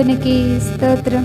దేవునికి స్తోత్రం.